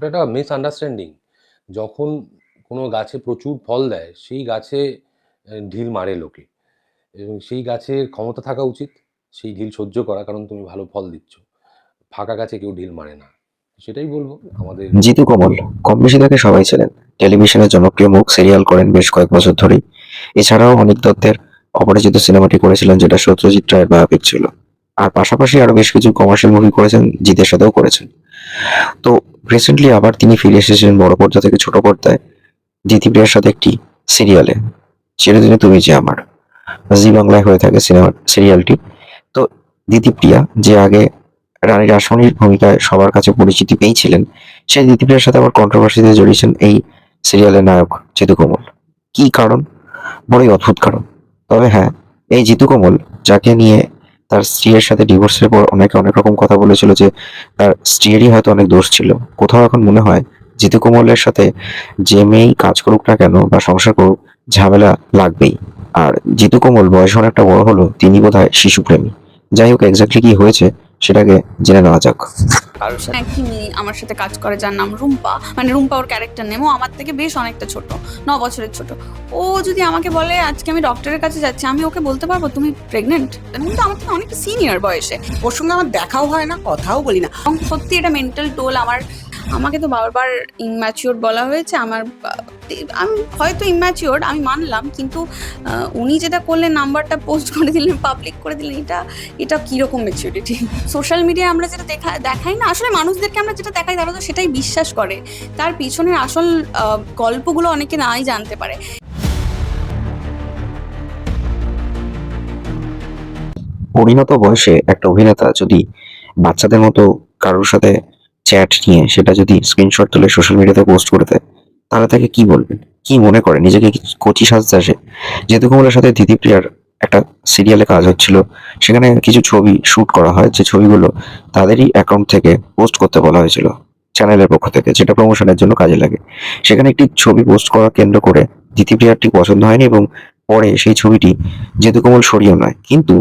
ওটা একটা মিসআন্ডারস্ট্যান্ডিং যখন কোনো গাছে প্রচুর ফল দেয়, সেই গাছে ঢিল মারে লোকে। এবং সেই গাছের ক্ষমতা থাকা উচিত, সেই ঢিল সহ্য করা, কারণ তুমি ভালো ফল দিচ্ছ। ফাঁকা গাছে কেউ ঢিল মারে না। সেটাই বলব আমাদের জিতু কমল, কম বেশি তাকে সবাই ছিলেন টেলিভিশনের জনপ্রিয় মুখ সিরিয়াল করেন বেশ কয়েক বছর ধরেই। এছাড়াও অনেক দত্তের অপরিচিত সিনেমাটি করেছিলেন, যেটা সত্যজিৎ রায়ের বায়োপিক ছিল। আর পাশাপাশি আরও বেশ কিছু কমার্শিয়াল মুভি করেছেন, জিতের সাথেও করেছেন। তো রিসেন্টলি আবার তিনি ফিরে এসেছেন বড় পর্দা থেকে ছোট পর্দায় দিতিপ্রিয়ার সাথে একটি সিরিয়ালে চিরদিনে তুমি যে আমার। জি বাংলায় হয়ে থাকে সিনেমা সিরিয়ালটি তো দিতিপ্রিয়া যে আগে রানী রাসমণির ভূমিকায় সবার কাছে পরিচিতি পেয়েছিলেন, সেই দিতিপ্রিয়ার সাথে আবার কন্ট্রোভার্সিতে জড়িয়েছেন এই সিরিয়ালের নায়ক জিতু কমল। কি কারণ? বড়ই অদ্ভুত কারণ। তবে হ্যাঁ এই জিতু কমল, যাকে নিয়ে তার স্ত্রীর সাথে ডিভোর্সের পর অনেকে অনেক রকম কথা বলেছিল যে তার স্ত্রীরই হয়তো অনেক দোষ ছিল। কোথাও এখন মনে হয় জিতু কোমলের সাথে যে মেয়েই কাজ করুক না কেন বা সংসার করুক, ঝামেলা লাগবেই। আর জিতু কোমল বয়স অনেকটা বড় হলো তিনি বোধহয় শিশুপ্রেমী। যাই হোক এক্স্যাক্টলি কি হয়েছে সেটাকে জেনে নেওয়া যাক। কারোর সাথে একই মেয়ে আমার সাথে কাজ করে যার নাম রুম্পা। মানে রুম্পা ওর ক্যারেক্টার নেম ও আমার থেকে বেশ অনেকটা ছোট ন বছরের ছোট। ও যদি আমাকে বলে আজকে আমি ডক্টরের কাছে যাচ্ছি আমি ওকে বলতে পারব তুমি প্রেগনেন্ট কিন্তু আমার থেকে অনেক সিনিয়র বয়সে। ওর সঙ্গে আমার দেখাও হয় না কথাও বলি না। সত্যি এটা মেন্টাল টোল আমার আমাকে তো বারবার ইম্যাচিওর বলা হয়েছে, আমার, আমি হয়তো ইম্যাচিওর আমি মানলাম, কিন্তু উনি যেটা করলেন, নাম্বারটা পোস্ট করে দিলেন পাবলিক করে দিলেন, এটা এটা কীরকম ম্যাচিউরিটি সোশ্যাল মিডিয়ায় আমরা যেটা দেখা, দেখাই না, আসলে মানুষদেরকে আমরা যেটা দেখাই, তারা তো সেটাই বিশ্বাস করে। তার পিছনের আসল গল্পগুলো অনেকে নাই জানতে পারে। পরিণত বয়সে একটা অভিনেতা যদি বাচ্চাদের মতো কারোর সাথে চ্যাট নিয়ে সেটা যদি স্ক্রিনশট তুলে সোশ্যাল মিডিয়াতে পোস্ট করে দেয়, তাহলে তাকে কি বলবেন? কি মনে করে? নিজেকে কচি সাজতে আসে? যেহেতু কমলের সাথে দিদিপ্রিয়ার একটা সিরিয়ালে কাজ হচ্ছিল, সেখানে কিছু ছবি শ্যুট করা হয়, যে ছবিগুলো তাদেরই অ্যাকাউন্ট থেকে পোস্ট করতে বলা হয়েছিল চ্যানেলের পক্ষ থেকে, যেটা প্রমোশনের জন্য কাজে লাগে। সেখানে একটি ছবি পোস্ট করা কেন্দ্র করে দিদিপ্রিয়ার ঠিক পছন্দ হয়নি এবং পরে সেই ছবিটি যেহেতু কমল সরিয়েও নয়, কিন্তু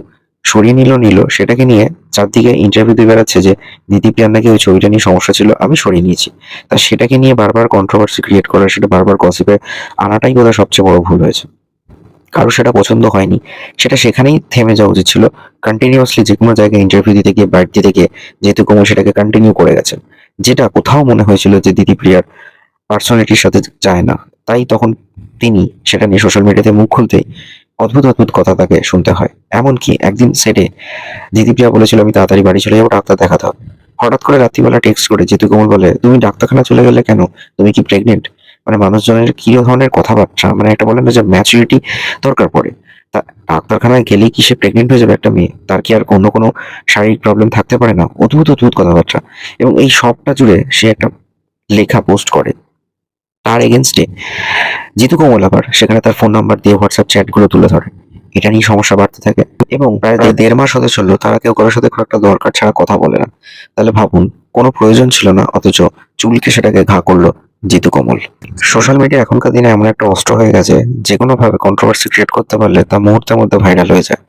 সরিয়ে নিল নিল। সেটাকে নিয়ে চারদিকে ইন্টারভিউ দিয়ে বেড়াচ্ছে যে দিদিপ্রিয়ার নাকি ওই ছবিটা নিয়ে সমস্যা ছিল, আমি সরিয়ে নিয়েছি। তা সেটাকে নিয়ে বারবার কন্ট্রোভার্সি ক্রিয়েট করা, সেটা বারবার গসিপে আনাটাই বোধহয় সবচেয়ে বড় ভুল হয়েছে। কারও সেটা পছন্দ হয়নি। সেটা সেখানেই থেমে যাওয়া উচিত ছিল। কন্টিনিউয়াসলি যে কোনো জায়গায় ইন্টারভিউ দিতে গিয়ে বাইট দিতে গিয়ে যেহেতু কোমল সেটাকে কন্টিনিউ করে গেছেন যেটা কোথাও মনে হয়েছিল যে দিদিপ্রিয়ার পার্সোনালিটির সাথে যায় না। তাই তখন তিনি সেটা নিয়ে সোশ্যাল মিডিয়াতে মুখ খুলতেই অদ্ভুত অদ্ভুত কথা তাকে শুনতে হয়। এমনকি একদিন সেটে দিদিপ্রিয়া বলেছিল, আমি তাড়াতাড়ি বাড়ি চলে যাব, ডাক্তার দেখাতে হবে। হঠাৎ করে রাত্রিবেলা টেক্সট করে যেতু কোমল বলে, তুমি ডাক্তারখানা চলে গেলে কেন? তুমি কি প্রেগনেন্ট মানে মানুষজনের কি ধরনের কথাবার্তা? মানে একটা বলে না যে ম্যাচুরিটি দরকার পড়ে। তা ডাক্তারখানায় গেলেই কি সে প্রেগনেন্ট হয়ে যাবে একটা মেয়ে? তার কি আর অন্য কোনো শারীরিক প্রবলেম থাকতে পারে না? অদ্ভুত অদ্ভুত কথাবার্তা। এবং এই সবটা জুড়ে সে একটা লেখা পোস্ট করে। তার এগেনস্টে জিতু কমল আবার সেখানে তার ফোন নাম্বার দিয়ে হোয়াটসঅ্যাপ চ্যাটগুলো তুলে ধরে। এটা নিয়ে সমস্যা বাড়তে থাকে। এবং প্রায় দে- দেড় মাস হতে চলল তারা কেউ কারোর সাথে খুব একটা দরকার ছাড়া কথা বলে না। তাহলে ভাবুন কোনো প্রয়োজন ছিল না অথচ চুলকে সেটাকে ঘা করল জিতু কমল। সোশ্যাল মিডিয়া এখনকার দিনে এমন একটা অস্ত্র হয়ে গেছে যে কোনোভাবে কন্ট্রোভার্সি ক্রিয়েট করতে পারলে তা মুহূর্তের মধ্যে ভাইরাল হয়ে যায়।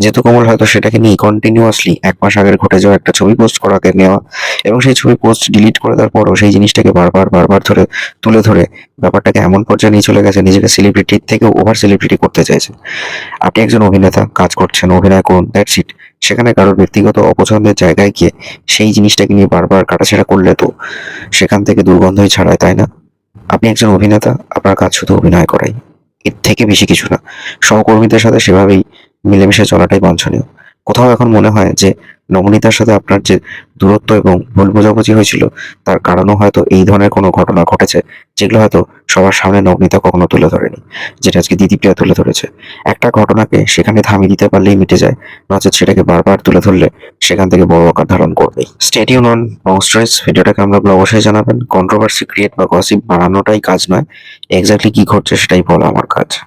যেহেতু কমল হয়তো সেটাকে নিয়ে কন্টিনিউয়াসলি এক মাস আগের ঘটে যাওয়া একটা ছবি পোস্ট করাকে নেওয়া এবং সেই ছবি পোস্ট ডিলিট করে দেওয়ার পরও সেই জিনিসটাকে বারবার বারবার ধরে, তুলে ধরে ব্যাপারটাকে এমন পর্যায়ে নিয়ে চলে গেছে, নিজেকে সেলিব্রিটির থেকে ওভার সেলিব্রিটি করতে চাইছে। আপনি একজন অভিনেতা, কাজ করছেন, অভিনয় করুন দ্যাটস ইট সেখানে কারোর ব্যক্তিগত অপছন্দের জায়গায় গিয়ে সেই জিনিসটাকে নিয়ে বারবার কাটাছেড়া করলে তো সেখান থেকে দুর্গন্ধই ছাড়ায়, তাই না? আপনি একজন অভিনেতা, আপনার কাজ শুধু অভিনয় করাই। এর থেকে বেশি কিছু না। সহকর্মীদের সাথে সেভাবেই মিলেমিশে চলাটাই বাঞ্ছনীয়। কোথাও এখন মনে হয় যে নবনীতার সাথে আপনার যে দূরত্ব এবং ভুল বোঝাবুঝি হয়েছিল, তার কারণও হয়তো এই ধরনের কোনো ঘটনা ঘটেছে, যেগুলো হয়তো সবার সামনে নবনীতা কখনো তুলে ধরেনি, যেটা আজকে দিদিপ্রিয়া তুলে ধরেছে। একটা ঘটনাকে সেখানে থামিয়ে দিতে পারলেই মিটে যায় নচেত সেটাকে বারবার তুলে ধরলে সেখান থেকে বড় আকার ধারণ করবে। স্টেডিয়াম অন স্ট্রেস ভিডিওটাকে আমরা অবশ্যই জানাবেন। কন্ট্রোভার্সি ক্রিয়েট বা গসিপ বানানোটাই কাজ নয় এক্স্যাক্টলি কি ঘটছে সেটাই বলা আমার কাজ।